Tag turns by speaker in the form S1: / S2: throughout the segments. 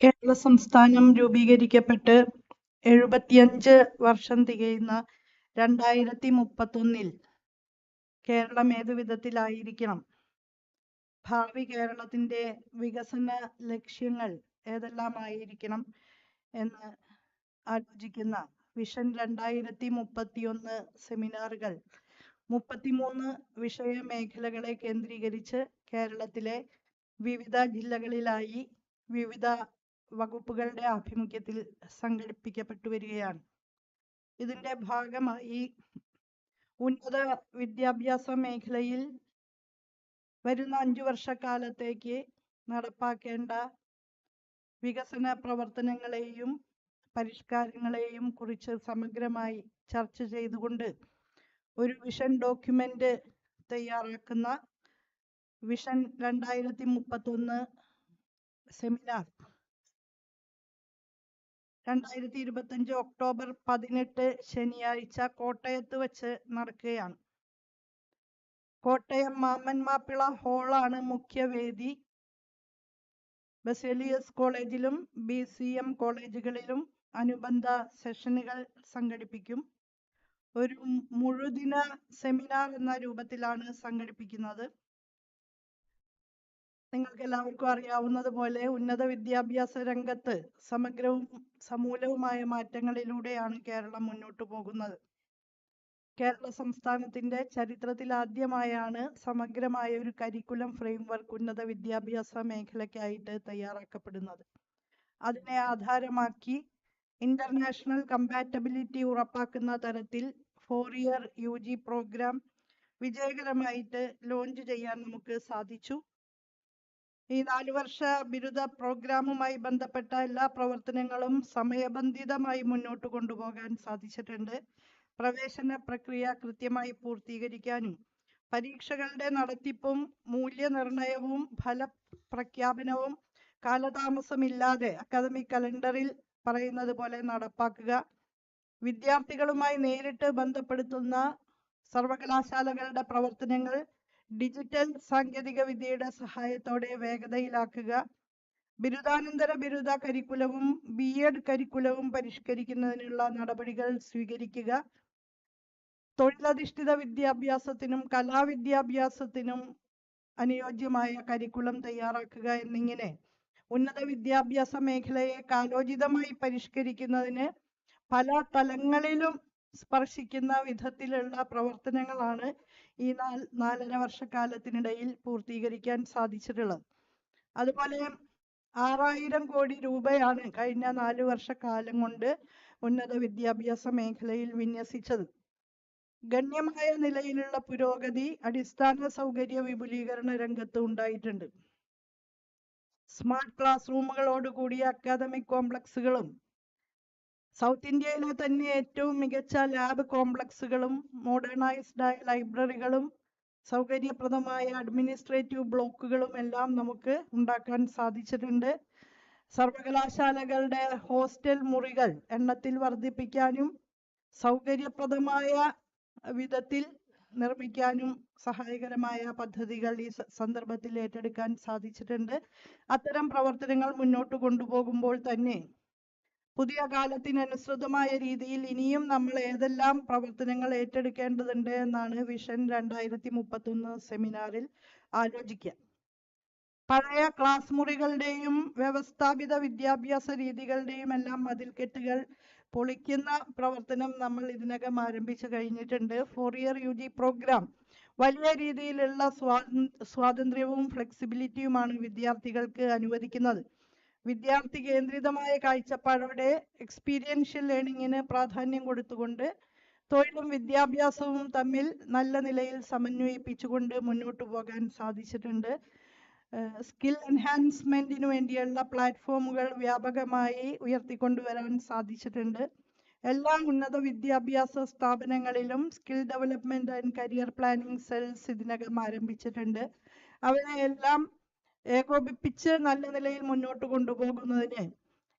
S1: കേരള സംസ്ഥാനം രൂപീകരിക്കപ്പെട്ട് എഴുപത്തിയഞ്ച് വർഷം തികയുന്ന രണ്ടായിരത്തി മുപ്പത്തൊന്നിൽ കേരളം ഏതു വിധത്തിലായിരിക്കണം? ഭാവി കേരളത്തിന്റെ വികസന ലക്ഷ്യങ്ങൾ ഏതെല്ലാമായിരിക്കണം എന്ന് ആലോചിക്കുന്ന വിഷൻ രണ്ടായിരത്തി മുപ്പത്തിയൊന്ന് സെമിനാറുകൾ മുപ്പത്തിമൂന്ന് വിഷയ മേഖലകളെ കേന്ദ്രീകരിച്ച് കേരളത്തിലെ വിവിധ ജില്ലകളിലായി വിവിധ വകുപ്പുകളുടെ ആഭിമുഖ്യത്തിൽ സംഘടിപ്പിക്കപ്പെട്ടു വരികയാണ്. ഇതിന്റെ ഭാഗമായി ഉന്നത വിദ്യാഭ്യാസ മേഖലയിൽ വരുന്ന അഞ്ചു വർഷക്കാലത്തേക്ക് നടപ്പാക്കേണ്ട വികസന പ്രവർത്തനങ്ങളെയും പരിഷ്കാരങ്ങളെയും കുറിച്ച് സമഗ്രമായി ചർച്ച ചെയ്തുകൊണ്ട് ഒരു വിഷൻ ഡോക്യുമെന്റ് തയ്യാറാക്കുന്ന വിഷൻ രണ്ടായിരത്തി മുപ്പത്തൊന്ന് സെമിനാർ രണ്ടായിരത്തി ഇരുപത്തഞ്ച് ഒക്ടോബർ പതിനെട്ട് ശനിയാഴ്ച കോട്ടയത്ത് വെച്ച് നടക്കുകയാണ്. കോട്ടയം മാമ്മൻ മാപ്പിള ഹാളാണ് മുഖ്യവേദി ബസേലിയസ് കോളേജിലും ബി സി എം കോളേജുകളിലും അനുബന്ധ സെഷനുകൾ സംഘടിപ്പിക്കും. ഒരു മുഴുദിന സെമിനാർ എന്ന രൂപത്തിലാണ് സംഘടിപ്പിക്കുന്നത്. നിങ്ങൾക്ക് എല്ലാവർക്കും അറിയാവുന്നതുപോലെ ഉന്നത വിദ്യാഭ്യാസ രംഗത്ത് സമഗ്രവും സമൂലവുമായ മാറ്റങ്ങളിലൂടെയാണ് കേരളം മുന്നോട്ടു പോകുന്നത്. കേരള സംസ്ഥാനത്തിന്റെ ചരിത്രത്തിൽ ആദ്യമായാണ് സമഗ്രമായ ഒരു കരിക്കുലം ഫ്രെയിംവർക്ക് ഉന്നത വിദ്യാഭ്യാസ മേഖലയ്ക്കായിട്ട് തയ്യാറാക്കപ്പെടുന്നത്. അതിനെ ആധാരമാക്കി ഇന്റർനാഷണൽ കമ്പാറ്റബിലിറ്റി ഉറപ്പാക്കുന്ന തരത്തിൽ ഫോർ ഇയർ യു പ്രോഗ്രാം വിജയകരമായിട്ട് ലോഞ്ച് ചെയ്യാൻ നമുക്ക് സാധിച്ചു. ഈ നാലു വർഷ ബിരുദ പ്രോഗ്രാമുമായി ബന്ധപ്പെട്ട എല്ലാ പ്രവർത്തനങ്ങളും സമയബന്ധിതമായി മുന്നോട്ട് കൊണ്ടുപോകാൻ സാധിച്ചിട്ടുണ്ട്. പ്രവേശന പ്രക്രിയ കൃത്യമായി പൂർത്തീകരിക്കാനും പരീക്ഷകളുടെ നടത്തിപ്പും മൂല്യനിർണയവും ഫലപ്രഖ്യാപനവും കാലതാമസമില്ലാതെ അക്കാദമിക് കലണ്ടറിൽ പറയുന്നത് പോലെ നടപ്പാക്കുക വിദ്യാർത്ഥികളുമായി നേരിട്ട് ബന്ധപ്പെടുത്തുന്ന സർവകലാശാലകളുടെ പ്രവർത്തനങ്ങൾ ഡിജിറ്റൽ സാങ്കേതിക വിദ്യയുടെ സഹായത്തോടെ വേഗതയിലാക്കുക. ബിരുദാനന്തര ബിരുദ കരിക്കുലവും ബി എഡ് കരിക്കുലവും പരിഷ്കരിക്കുന്നതിനുള്ള നടപടികൾ സ്വീകരിക്കുക. തൊഴിലധിഷ്ഠിത വിദ്യാഭ്യാസത്തിനും കലാവിദ്യാഭ്യാസത്തിനും അനുയോജ്യമായ കരിക്കുലം തയ്യാറാക്കുക എന്നിങ്ങനെ. ഉന്നത വിദ്യാഭ്യാസ മേഖലയെ കാലോചിതമായി പരിഷ്കരിക്കുന്നതിന് പല തലങ്ങളിലും സ്പർശിക്കുന്ന വിധത്തിലുള്ള പ്രവർത്തനങ്ങളാണ് ഈ നാല് നാലര വർഷക്കാലത്തിനിടയിൽ പൂർത്തീകരിക്കാൻ സാധിച്ചിട്ടുള്ളത്. അതുപോലെ ആറായിരം കോടി രൂപയാണ് കഴിഞ്ഞ നാല് വർഷക്കാലം കൊണ്ട് ഉന്നത വിദ്യാഭ്യാസ മേഖലയിൽ വിന്യസിച്ചത്. ഗണ്യമായ നിലയിലുള്ള പുരോഗതി അടിസ്ഥാന സൗകര്യ വിപുലീകരണ രംഗത്ത് ഉണ്ടായിട്ടുണ്ട്. സ്മാർട്ട് ക്ലാസ് റൂമുകളോട് കൂടിയ അക്കാദമിക് കോംപ്ലക്സുകളും സൗത്ത് ഇന്ത്യയിലെ തന്നെ ഏറ്റവും മികച്ച ലാബ് കോംപ്ലക്സുകളും മോഡേണൈസ്ഡ് ആയ ലൈബ്രറികളും സൗകര്യപ്രദമായ അഡ്മിനിസ്ട്രേറ്റീവ് ബ്ലോക്കുകളും എല്ലാം നമുക്ക് ഉണ്ടാക്കാൻ സാധിച്ചിട്ടുണ്ട്. സർവകലാശാലകളുടെ ഹോസ്റ്റൽ മുറികൾ എണ്ണത്തിൽ വർദ്ധിപ്പിക്കാനും സൗകര്യപ്രദമായ വിധത്തിൽ നിർമ്മിക്കാനും സഹായകരമായ പദ്ധതികൾ ഈ സന്ദർഭത്തിൽ ഏറ്റെടുക്കാൻ സാധിച്ചിട്ടുണ്ട്. അത്തരം പ്രവർത്തനങ്ങൾ മുന്നോട്ട് കൊണ്ടുപോകുമ്പോൾ തന്നെ പുതിയ കാലത്തിനനുസൃതമായ രീതിയിൽ ഇനിയും നമ്മൾ ഏതെല്ലാം പ്രവർത്തനങ്ങൾ ഏറ്റെടുക്കേണ്ടതുണ്ട് എന്നാണ് വിഷൻ രണ്ടായിരത്തി മുപ്പത്തൊന്ന് സെമിനാറിൽ ആലോചിക്കുക. പഴയ ക്ലാസ് മുറികളുടെയും വ്യവസ്ഥാപിത വിദ്യാഭ്യാസ രീതികളുടെയും എല്ലാം മതിൽക്കെട്ടുകൾ പൊളിക്കുന്ന പ്രവർത്തനം നമ്മൾ ഇതിനകം ആരംഭിച്ചു കഴിഞ്ഞിട്ടുണ്ട്. Four year U G programme വലിയ രീതിയിലുള്ള സ്വാതന്ത്ര്യവും ഫ്ലെക്സിബിലിറ്റിയുമാണ് വിദ്യാർത്ഥികൾക്ക് അനുവദിക്കുന്നത്. വിദ്യാർത്ഥി കേന്ദ്രിതമായ കാഴ്ചപ്പാടോടെ എക്സ്പീരിയൻഷ്യൽ ലേണിങ്ങിന് പ്രാധാന്യം കൊടുത്തുകൊണ്ട് തൊഴിലും വിദ്യാഭ്യാസവും തമ്മിൽ നല്ല നിലയിൽ സമന്വയിപ്പിച്ചുകൊണ്ട് മുന്നോട്ട് പോകാൻ സാധിച്ചിട്ടുണ്ട്. സ്കിൽ എൻഹാൻസ്മെന്റിന് വേണ്ടിയുള്ള പ്ലാറ്റ്ഫോമുകൾ വ്യാപകമായി ഉയർത്തിക്കൊണ്ടുവരാൻ സാധിച്ചിട്ടുണ്ട്. എല്ലാ ഉന്നത വിദ്യാഭ്യാസ സ്ഥാപനങ്ങളിലും skill development and career planning cells ഇതിനകം ആരംഭിച്ചിട്ടുണ്ട്. അവയെല്ലാം ഏകോപിപ്പിച്ച് നല്ല നിലയിൽ മുന്നോട്ട് കൊണ്ടുപോകുന്നതിന്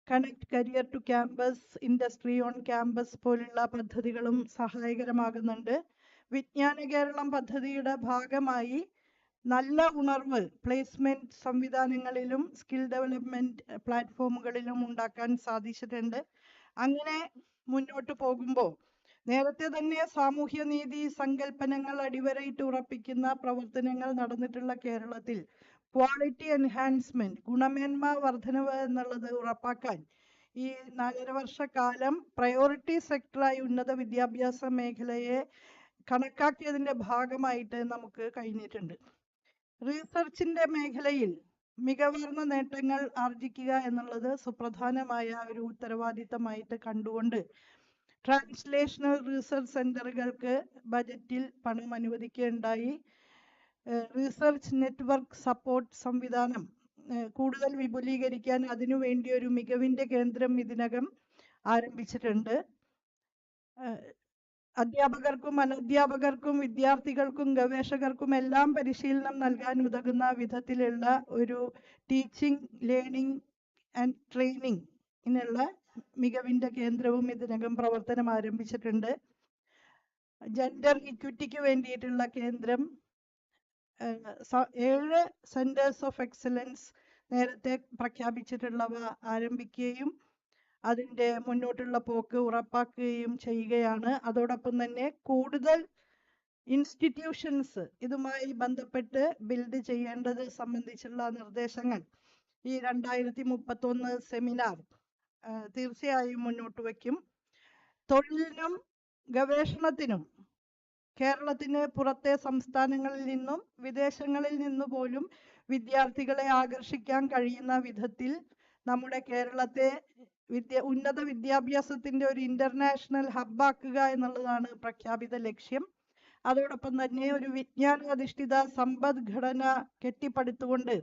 S1: connect career to campus industry on campus പോലുള്ള പദ്ധതികളും സഹായകരമാകുന്നുണ്ട്. വിജ്ഞാന കേരളം പദ്ധതിയുടെ ഭാഗമായി നല്ല ഉണർവ് പ്ലേസ്മെന്റ് സംവിധാനങ്ങളിലും സ്കിൽ ഡെവലപ്മെന്റ് പ്ലാറ്റ്ഫോമുകളിലും ഉണ്ടാക്കാൻ സാധിച്ചിട്ടുണ്ട്. അങ്ങനെ മുന്നോട്ട് പോകുമ്പോൾ നേരത്തെ തന്നെ സാമൂഹ്യ നീതി സങ്കല്പനങ്ങൾ അടിവരയിട്ട് ഉറപ്പിക്കുന്ന പ്രവർത്തനങ്ങൾ നടന്നിട്ടുള്ള കേരളത്തിൽ ക്വാളിറ്റി എൻഹാൻസ്മെന്റ് ഗുണമേന്മ വർധനവ് എന്നുള്ളത് ഉറപ്പാക്കാൻ ഈ നാലര വർഷക്കാലം പ്രയോറിറ്റി സെക്ടറായി ഉന്നത വിദ്യാഭ്യാസ മേഖലയെ കണക്കാക്കിയതിന്റെ ഭാഗമായിട്ട് നമുക്ക് കഴിഞ്ഞിട്ടുണ്ട്. റീസർച്ചിന്റെ മേഖലയിൽ മികവാർന്ന നേട്ടങ്ങൾ ആർജിക്കുക എന്നുള്ളത് സുപ്രധാനമായ ഒരു ഉത്തരവാദിത്തമായിട്ട് കണ്ടുകൊണ്ട് ട്രാൻസ്ലേഷണൽ റിസർച്ച് സെന്ററുകൾക്ക് ബജറ്റിൽ പണം അനുവദിക്കുകയുണ്ടായി. റിസർച്ച് നെറ്റ്വർക്ക് സപ്പോർട്ട് സംവിധാനം കൂടുതൽ വിപുലീകരിക്കാൻ അതിനുവേണ്ടി ഒരു മികവിന്റെ കേന്ദ്രം ഇതിനകം ആരംഭിച്ചിട്ടുണ്ട്. അധ്യാപകർക്കും അനധ്യാപകർക്കും വിദ്യാർത്ഥികൾക്കും ഗവേഷകർക്കും എല്ലാം പരിശീലനം നൽകാൻ ഉതകുന്ന വിധത്തിലുള്ള ഒരു ടീച്ചിങ് ലേണിംഗ് ആൻഡ് ട്രെയിനിങ് എന്നുള്ള മികവിന്റെ കേന്ദ്രവും ഇതിനകം പ്രവർത്തനം ആരംഭിച്ചിട്ടുണ്ട്. ജെൻഡർ ഇക്വിറ്റിക്ക് വേണ്ടിയിട്ടുള്ള കേന്ദ്രം ഏഴ് സെന്റേഴ്സ് ഓഫ് എക്സലൻസ് നേരത്തെ പ്രഖ്യാപിച്ചിട്ടുള്ളവ ആരംഭിക്കുകയും അതിന്റെ മുന്നോട്ടുള്ള പോക്ക് ഉറപ്പാക്കുകയും ചെയ്യുകയാണ്. അതോടൊപ്പം തന്നെ കൂടുതൽ ഇൻസ്റ്റിറ്റ്യൂഷൻസ് ഇതുമായി ബന്ധപ്പെട്ട് ബിൽഡ് ചെയ്യേണ്ടത് സംബന്ധിച്ചുള്ള നിർദ്ദേശങ്ങൾ. ഈ രണ്ടായിരത്തി മുപ്പത്തൊന്ന് സെമിനാർ തീർച്ചയായും മുന്നോട്ട് വയ്ക്കും. തൊഴിലിനും ഗവേഷണത്തിനും കേരളത്തിന് പുറത്തെ സംസ്ഥാനങ്ങളിൽ നിന്നും വിദേശങ്ങളിൽ നിന്നു പോലും വിദ്യാർത്ഥികളെ ആകർഷിക്കാൻ കഴിയുന്ന വിധത്തിൽ നമ്മുടെ കേരളത്തെ വിദ്യ ഉന്നത വിദ്യാഭ്യാസത്തിന്റെ ഒരു ഇന്റർനാഷണൽ ഹബ്ബാക്കുക എന്നുള്ളതാണ് പ്രഖ്യാപിത ലക്ഷ്യം. അതോടൊപ്പം തന്നെ ഒരു വിജ്ഞാനാധിഷ്ഠിത സമ്പദ്ഘടന കെട്ടിപ്പടുത്തുകൊണ്ട്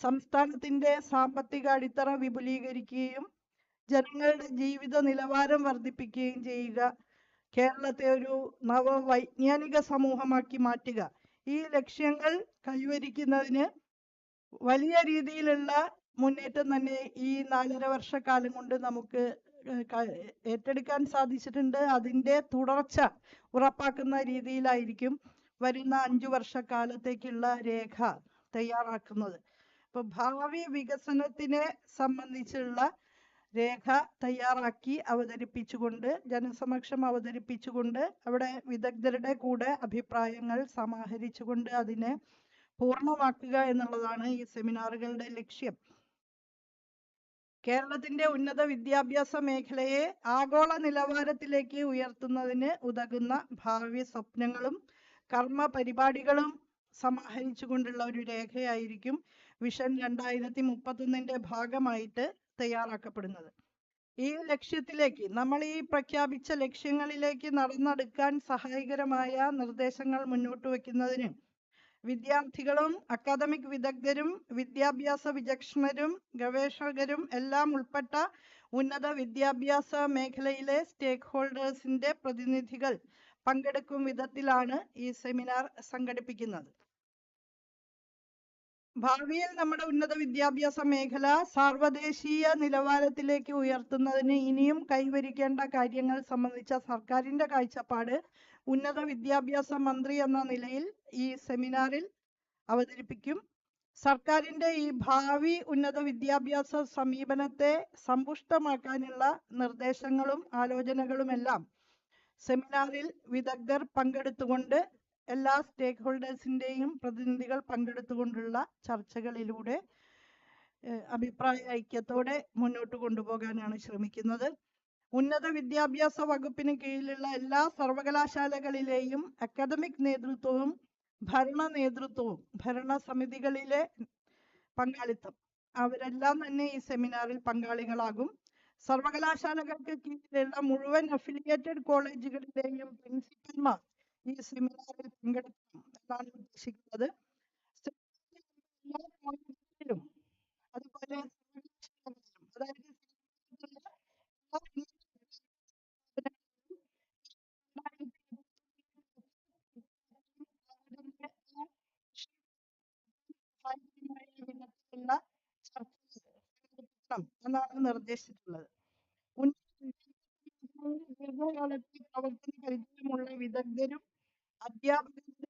S1: സംസ്ഥാനത്തിന്റെ സാമ്പത്തിക അടിത്തറ വിപുലീകരിക്കുകയും ജനങ്ങളുടെ ജീവിത നിലവാരം വർദ്ധിപ്പിക്കുകയും ചെയ്യുക. കേരളത്തെ ഒരു നവവൈജ്ഞാനിക സമൂഹമാക്കി മാറ്റുക. ഈ ലക്ഷ്യങ്ങൾ കൈവരിക്കുന്നതിന് വലിയ രീതിയിലുള്ള മുന്നേറ്റം തന്നെ ഈ നാലര വർഷക്കാലം കൊണ്ട് നമുക്ക് ഏറ്റെടുക്കാൻ സാധിച്ചിട്ടുണ്ട്. അതിന്റെ തുടർച്ച ഉറപ്പാക്കുന്ന രീതിയിലായിരിക്കും വരുന്ന അഞ്ചു വർഷക്കാലത്തേക്കുള്ള രേഖ തയ്യാറാക്കുന്നത്. ഇപ്പൊ ഭാവി വികസനത്തിനെ സംബന്ധിച്ചുള്ള രേഖ തയ്യാറാക്കി അവതരിപ്പിച്ചുകൊണ്ട് ജനസമക്ഷം അവതരിപ്പിച്ചുകൊണ്ട് അവിടെ വിദഗ്ധരുടെ കൂടെ അഭിപ്രായങ്ങൾ സമാഹരിച്ചുകൊണ്ട് അതിനെ പൂർണമാക്കുക എന്നുള്ളതാണ് ഈ സെമിനാറുകളുടെ ലക്ഷ്യം. കേരളത്തിന്റെ ഉന്നത വിദ്യാഭ്യാസ മേഖലയെ ആഗോള നിലവാരത്തിലേക്ക് ഉയർത്തുന്നതിന് ഉതകുന്ന ഭാവി സ്വപ്നങ്ങളും കർമ്മ പരിപാടികളും സമാഹരിച്ചുകൊണ്ടുള്ള ഒരു രേഖയായിരിക്കും വിഷൻ രണ്ടായിരത്തി മുപ്പത്തൊന്നിന്റെ ഭാഗമായിട്ട് തയ്യാറാക്കപ്പെടുന്നത്. ഈ ലക്ഷ്യത്തിലേക്ക് നമ്മൾ ഈ പ്രഖ്യാപിച്ച ലക്ഷ്യങ്ങളിലേക്ക് നടന്നെടുക്കാൻ സഹായകരമായ നിർദ്ദേശങ്ങൾ മുന്നോട്ട് വയ്ക്കുന്നതിന് വിദ്യാർത്ഥികളും അക്കാദമിക് വിദഗ്ധരും വിദ്യാഭ്യാസ വിചക്ഷണരും ഗവേഷകരും എല്ലാം ഉൾപ്പെട്ട ഉന്നത വിദ്യാഭ്യാസ മേഖലയിലെ സ്റ്റേക്ക് ഹോൾഡേഴ്സിന്റെ പ്രതിനിധികൾ പങ്കെടുക്കും വിധത്തിലാണ് ഈ സെമിനാർ സംഘടിപ്പിക്കുന്നത്. ഭാവിയിൽ നമ്മുടെ ഉന്നത വിദ്യാഭ്യാസ മേഖല സാർവദേശീയ നിലവാരത്തിലേക്ക് ഉയർത്തുന്നതിന് ഇനിയും കൈവരിക്കേണ്ട കാര്യങ്ങൾ സംബന്ധിച്ച സർക്കാരിന്റെ കാഴ്ചപ്പാട് ഉന്നത വിദ്യാഭ്യാസ മന്ത്രി എന്ന നിലയിൽ ഈ സെമിനാറിൽ അവതരിപ്പിക്കും. സർക്കാരിന്റെ ഈ ഭാവി ഉന്നത വിദ്യാഭ്യാസ സമീപനത്തെ സമ്പുഷ്ടമാക്കാനുള്ള നിർദ്ദേശങ്ങളും ആലോചനകളുമെല്ലാം സെമിനാറിൽ വിദഗ്ധർ പങ്കെടുത്തുകൊണ്ട് എല്ലാ സ്റ്റേക്ക് ഹോൾഡേഴ്സിന്റെയും പ്രതിനിധികൾ പങ്കെടുത്തുകൊണ്ടുള്ള ചർച്ചകളിലൂടെ അഭിപ്രായ ഐക്യത്തോടെ മുന്നോട്ട് കൊണ്ടുപോകാനാണ് ശ്രമിക്കുന്നത്. ഉന്നത വിദ്യാഭ്യാസ വകുപ്പിന് കീഴിലുള്ള എല്ലാ സർവകലാശാലകളിലെയും അക്കാദമിക് നേതൃത്വവും ഭരണ നേതൃത്വവും ഭരണ സമിതികളിലെ പങ്കാളിത്തം അവരെല്ലാം തന്നെ ഈ സെമിനാറിൽ പങ്കാളികളാകും. സർവകലാശാലകൾക്ക് കീഴിലുള്ള മുഴുവൻ അഫിലിയേറ്റഡ് കോളേജുകളിലെയും പ്രിൻസിപ്പൽമാർ ഈ സെമിനാറിൽ പങ്കെടുക്കണം എന്നാണ് ഉദ്ദേശിക്കുന്നത്. അതുപോലെ അതായത് എന്നാണ് നിർദ്ദേശിച്ചിട്ടുള്ളത്. ദീർഘകാലത്തെ പ്രവർത്തന പരിചയമുള്ള വിദഗ്ധരും അധ്യാപകരുടെയും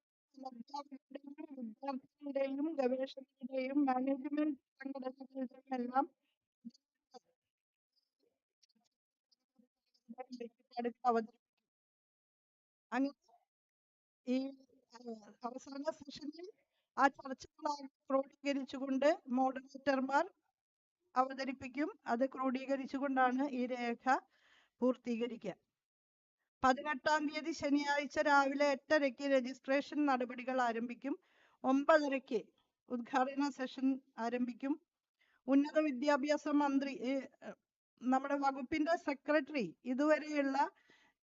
S1: വിദ്യാർത്ഥികളുടെയും ഗവേഷകരുടെയും മാനേജ്മെന്റ് സംഘടനകളുടെയും എല്ലാം അങ്ങനെ ഈ അവസാന സെഷനിൽ ആ ചർച്ചകൾ ക്രോഡീകരിച്ചുകൊണ്ട് മോഡറേറ്റർമാർ അവതരിപ്പിക്കും. അത് ക്രോഡീകരിച്ചുകൊണ്ടാണ് ഈ രേഖ പൂർത്തീകരിക്കുക. പതിനെട്ടാം തീയതി ശനിയാഴ്ച രാവിലെ എട്ടരയ്ക്ക് രജിസ്ട്രേഷൻ നടപടികൾ ആരംഭിക്കും. ഒമ്പതരയ്ക്ക് ഉദ്ഘാടന സെഷൻ ആരംഭിക്കും. ഉന്നത വിദ്യാഭ്യാസ മന്ത്രി നമ്മുടെ വകുപ്പിന്റെ സെക്രട്ടറി ഇതുവരെയുള്ള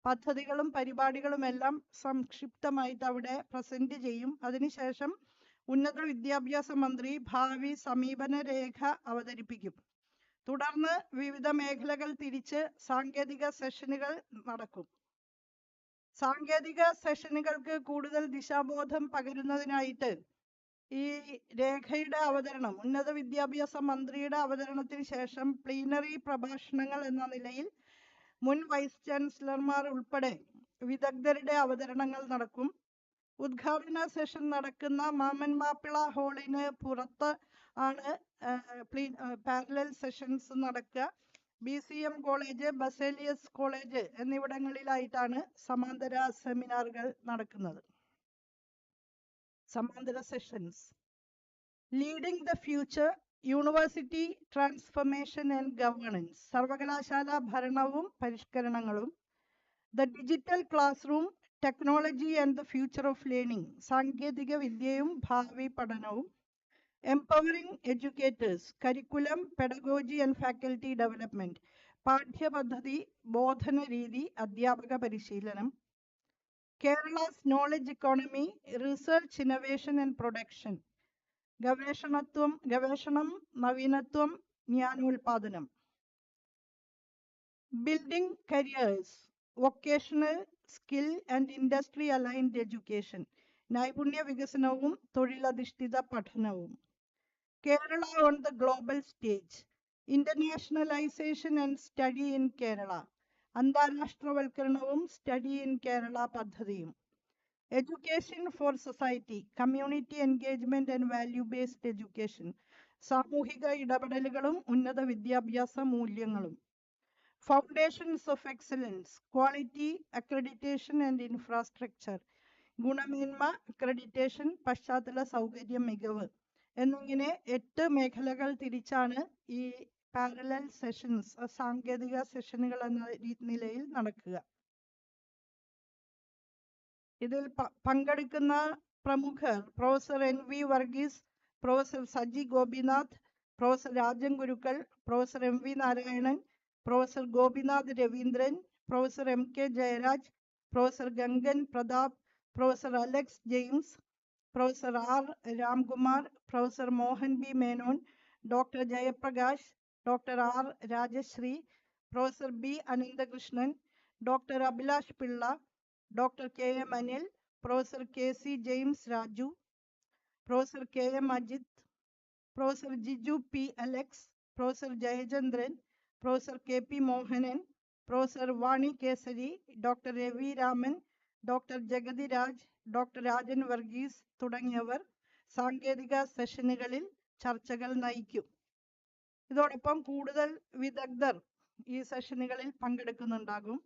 S1: പദ്ധതികളും പരിപാടികളും എല്ലാം സംക്ഷിപ്തമായിട്ട് അവിടെ പ്രസന്റ് ചെയ്യും. അതിനുശേഷം ഉന്നത വിദ്യാഭ്യാസ മന്ത്രി ഭാവി സമീപന രേഖ അവതരിപ്പിക്കും. തുടർന്ന് വിവിധ മേഖലകൾ തിരിച്ച് സാങ്കേതിക സെഷനുകൾ നടക്കും. സാങ്കേതിക സെഷനുകൾക്ക് കൂടുതൽ ദിശാബോധം പകരുന്നതിനായിട്ട് ഈ രേഖയുടെ അവതരണം ഉന്നത വിദ്യാഭ്യാസ മന്ത്രിയുടെ അവതരണത്തിന് ശേഷം പ്ലീനറി പ്രഭാഷണങ്ങൾ എന്ന നിലയിൽ മുൻ വൈസ് ചാൻസലർമാർ ഉൾപ്പെടെ വിദഗ്ധരുടെ അവതരണങ്ങൾ നടക്കും. ഉദ്ഘാടന സെഷൻ നടക്കുന്ന മാമൻ മാപ്പിള ഹാളിന് പുറത്ത് ആണ് പാരലൽ സെഷൻസ് നടക്കുക. B C M college Baselius college എന്നിവിടങ്ങളിലായിട്ടാണ് സമാന്തര സെമിനാറുകൾ നടക്കുന്നത്. സമാന്തര sessions leading the future university transformation and governance സർവകലാശാല ഭരണവും പരിഷ്കരണങ്ങളും. The digital classroom technology and the future of learning സാങ്കേതിക വിദ്യയും ഭാവി പഠനവും. Empowering educators curriculum pedagogy and faculty development പാഠ്യപദ്ധതി ബോധന രീതി അധ്യാപക പരിശീലനം Kerala's knowledge economy research innovation and production ഗവേഷണത്വം ഗവേഷണം നവീനത്വം ജ്ഞാനോൽപാദനം building careers vocational skill and industry aligned education നൈപുണ്യ വികസനവും തൊഴിലധിഷ്ഠിത പഠനവും Kerala on the global stage internationalisation and study in Kerala അന്താരാഷ്ട്രവൽക്കരണവും സ്റ്റഡി ഇൻ കേരള പദ്ധതിയും education for society community engagement and value based education സാമൂഹിക ഇടപെടലുകളും ഉന്നത വിദ്യാഭ്യാസ മൂല്യങ്ങളും foundations of excellence quality accreditation and infrastructure ഗുണമേന്മ അക്രഡിറ്റേഷൻ പശ്ചാത്തല സൗകര്യ മികവ് എന്നിങ്ങനെ എട്ട് മേഖലകൾ തിരിച്ചാണ് ഈ പാരലൽ സെഷൻസ് സാങ്കേതിക സെഷനുകൾ എന്ന നിലയിൽ നടക്കുക. ഇതിൽ പങ്കെടുക്കുന്ന പ്രമുഖർ professor N V Varghese professor Saji Gopinath professor Rajan Gurukkal professor M V Narayanan professor Gopinath Raveendran professor M K Jayaraj professor Gangan Prathap professor Alex James professor R Ramkumar professor Mohan B Menon doctor Jayaprakash doctor R Rajasree professor B Ananthakrishnan doctor Abhilash Pillai doctor K M Anil professor K C James Raju professor K M Ajith professor Jiju P Alex professor Jayachandran professor K P Mohanan professor Vani Kesari doctor Ravi Raman doctor Jagathi Raj doctor Rajan Varghese തുടങ്ങിയവർ സാങ്കേതിക സെഷനുകളിൽ ചർച്ചകൾ നയിക്കും. ഇതോടൊപ്പം കൂടുതൽ വിദഗ്ധർ ഈ സെഷനുകളിൽ പങ്കെടുക്കുന്നുണ്ടാകും.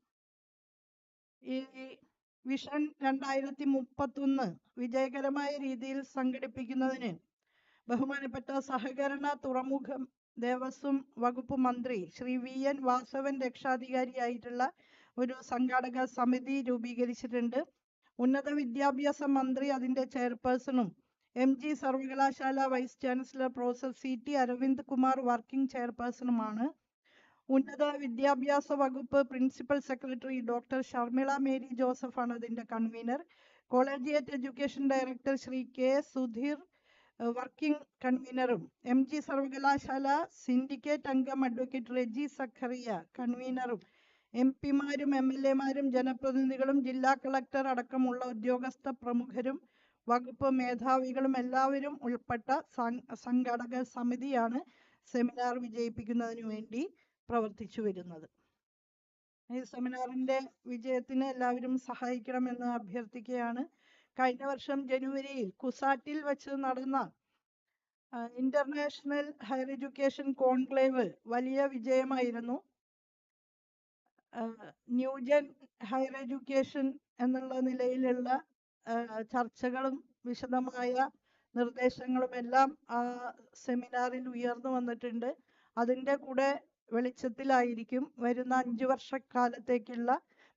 S1: ഈ വിഷൻ രണ്ടായിരത്തി മുപ്പത്തൊന്ന് വിജയകരമായ രീതിയിൽ സംഘടിപ്പിക്കുന്നതിന് ബഹുമാനപ്പെട്ട സഹകരണ തുറമുഖം ദേവസ്വം വകുപ്പ് മന്ത്രി ശ്രീ വി എൻ വാസവൻ രക്ഷാധികാരിയായിട്ടുള്ള ഒരു സംഘാടക സമിതി രൂപീകരിച്ചിട്ടുണ്ട്. ഉന്നത വിദ്യാഭ്യാസ മന്ത്രി അതിന്റെ ചെയർപേഴ്സണും എം ജി സർവകലാശാല vice chancellor professor C T Aravind Kumar working ചെയർപേഴ്സണുമാണ്. ഉന്നത വിദ്യാഭ്യാസ വകുപ്പ് principal secretary doctor Sharmila Mary ജോസഫാണ് അതിന്റെ convener. Collegiate education director Shri K Sudheer working കൺവീനറും. M G സർവകലാശാല സിൻഡിക്കേറ്റ് അംഗം അഡ്വക്കേറ്റ് റെജി സഖറിയ കൺവീനറും. എം പിമാരും എം എൽ എമാരും ജനപ്രതിനിധികളും ജില്ലാ കളക്ടർ അടക്കമുള്ള ഉദ്യോഗസ്ഥ പ്രമുഖരും വകുപ്പ് മേധാവികളും എല്ലാവരും ഉൾപ്പെട്ട സംഘടക സമിതിയാണ് സെമിനാർ വിജയിപ്പിക്കുന്നതിന് വേണ്ടി പ്രവർത്തിച്ചു വരുന്നത്. ഈ സെമിനാറിന്റെ വിജയത്തിന് എല്ലാവരും സഹായിക്കണമെന്ന് അഭ്യർത്ഥിക്കുകയാണ്. കഴിഞ്ഞ വർഷം ജനുവരിയിൽ കുസാറ്റിൽ വെച്ച് നടന്ന ഇന്റർനാഷണൽ ഹയർ എഡ്യൂക്കേഷൻ കോൺക്ലേവ് വലിയ വിജയമായിരുന്നു. ന്യൂജൻ ഹയർ എഡ്യൂക്കേഷൻ എന്നുള്ള നിലയിലുള്ള ചർച്ചകളും വിശദമായ നിർദ്ദേശങ്ങളും എല്ലാം ആ സെമിനാറിൽ ഉയർന്നു വന്നിട്ടുണ്ട്. അതിന്റെ കൂടെ വെളിച്ചത്തിലായിരിക്കും വരുന്ന അഞ്ചു വർഷക്കാലത്തേക്കുള്ള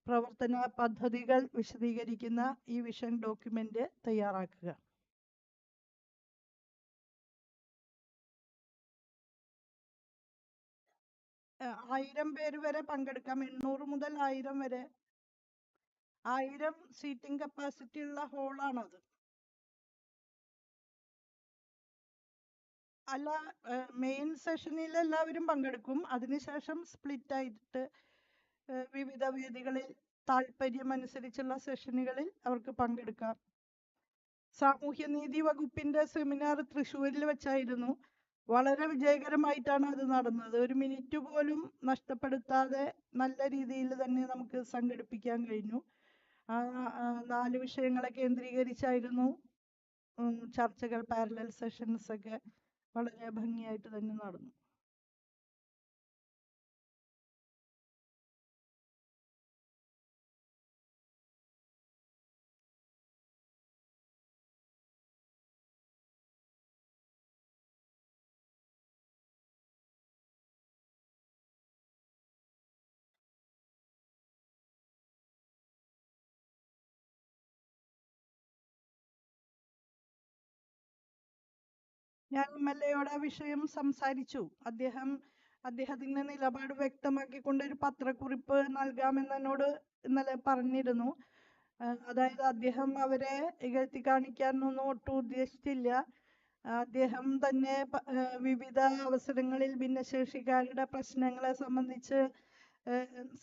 S1: പ്രവർത്തന പദ്ധതികൾ വിശദീകരിക്കുന്ന ഈ വിഷൻ ഡോക്യുമെന്റ് തയ്യാറാക്കുക. ആയിരം പേര് വരെ പങ്കെടുക്കാം. എണ്ണൂറ് മുതൽ ആയിരം വരെ. ആയിരം സീറ്റിംഗ് കപ്പാസിറ്റി ഉള്ള ഹോളാണത് അല്ല മെയിൻ സെഷനിൽ എല്ലാവരും പങ്കെടുക്കും. അതിനുശേഷം സ്പ്ലിറ്റ് ആയിട്ട് വിവിധ വേദികളിൽ താല്പര്യമനുസരിച്ചുള്ള സെഷനുകളിൽ അവർക്ക് പങ്കെടുക്കാം. സാമൂഹ്യ നീതി വകുപ്പിന്റെ സെമിനാർ തൃശ്ശൂരിൽ വെച്ചായിരുന്നു. വളരെ വിജയകരമായിട്ടാണ് അത് നടന്നത്. ഒരു മിനിറ്റ് പോലും നഷ്ടപ്പെടുത്താതെ നല്ല രീതിയിൽ തന്നെ നമുക്ക് സംഘടിപ്പിക്കാൻ കഴിഞ്ഞു. നാല് വിഷയങ്ങളെ കേന്ദ്രീകരിച്ചായിരുന്നു ചർച്ചകൾ പാരലൽ സെഷൻസ് ഒക്കെ വളരെ ഭംഗിയായിട്ട് തന്നെ നടന്നു. ഞാൻ എം എൽ എയോട് ആ വിഷയം സംസാരിച്ചു. അദ്ദേഹം അദ്ദേഹത്തിന്റെ നിലപാട് വ്യക്തമാക്കിക്കൊണ്ട് ഒരു പത്രക്കുറിപ്പ് നൽകാമെന്ന് എന്നോട് ഇന്നലെ പറഞ്ഞിരുന്നു. അതായത് അദ്ദേഹം അവരെ ഇകഴ്ത്തി കാണിക്കാനൊന്നും ഒട്ടും ഉദ്ദേശിച്ചില്ല. അദ്ദേഹം തന്നെ വിവിധ അവസരങ്ങളിൽ ഭിന്നശേഷിക്കാരുടെ പ്രശ്നങ്ങളെ സംബന്ധിച്ച്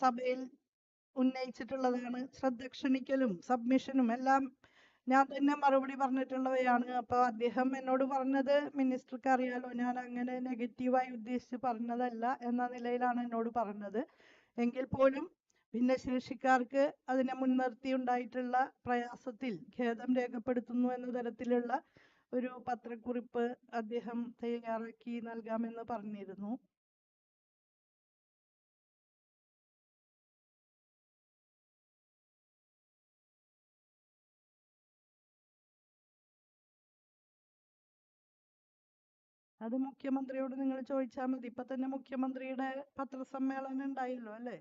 S1: സഭയിൽ ഉന്നയിച്ചിട്ടുള്ളതാണ്. ശ്രദ്ധ ക്ഷണിക്കലും സബ്മിഷനും എല്ലാം ഞാൻ തന്നെ മറുപടി പറഞ്ഞിട്ടുള്ളവയാണ്. അപ്പൊ അദ്ദേഹം എന്നോട് പറഞ്ഞത് മിനിസ്റ്റർക്ക് അറിയാലോ ഞാൻ അങ്ങനെ നെഗറ്റീവായി ഉദ്ദേശിച്ച് പറഞ്ഞതല്ല എന്ന നിലയിലാണ് എന്നോട് പറഞ്ഞത്. എങ്കിൽ പോലും ഭിന്നശേഷിക്കാർക്ക് അതിനെ മുൻനിർത്തി ഉണ്ടായിട്ടുള്ള പ്രയാസത്തിൽ ഖേദം രേഖപ്പെടുത്തുന്നു എന്ന തരത്തിലുള്ള ഒരു പത്രക്കുറിപ്പ് അദ്ദേഹം തയ്യാറാക്കി നൽകാമെന്ന് പറഞ്ഞിരുന്നു. അത് മുഖ്യമന്ത്രിയോട് നിങ്ങൾ ചോദിച്ചാൽ മതി. ഇപ്പൊ തന്നെ മുഖ്യമന്ത്രിയുടെ പത്രസമ്മേളനം ഉണ്ടായല്ലോ അല്ലേ?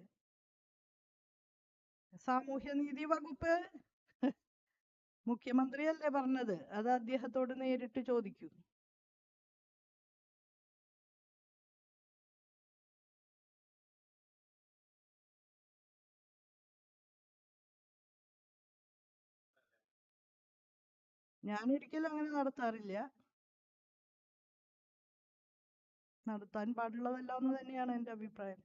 S1: സാമൂഹ്യനീതി വകുപ്പ് മുഖ്യമന്ത്രിയല്ലേ പറഞ്ഞത്? അത് അദ്ദേഹത്തോട് നേരിട്ട് ചോദിക്കൂ. ഞാൻ ഒരിക്കലും അങ്ങനെ നടത്താറില്ല. നടത്താൻ പാടുള്ളതല്ല എന്ന് തന്നെയാണ് എന്റെ അഭിപ്രായം.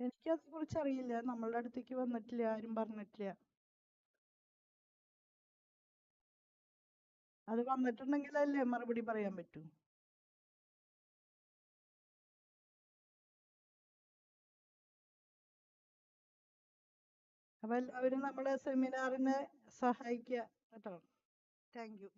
S1: എനിക്കതിനെ കുറിച്ച് അറിയില്ല നമ്മളുടെ അടുത്തേക്ക് വന്നിട്ടില്ല ആരും പറഞ്ഞിട്ടില്ല. അത് വന്നിട്ടുണ്ടെങ്കിലല്ലേ മറുപടി പറയാൻ പറ്റൂ? അപ്പൊ എല്ലാവരും നമ്മുടെ സെമിനാറിനെ സഹായിക്കുക കേട്ടോ. Thank you.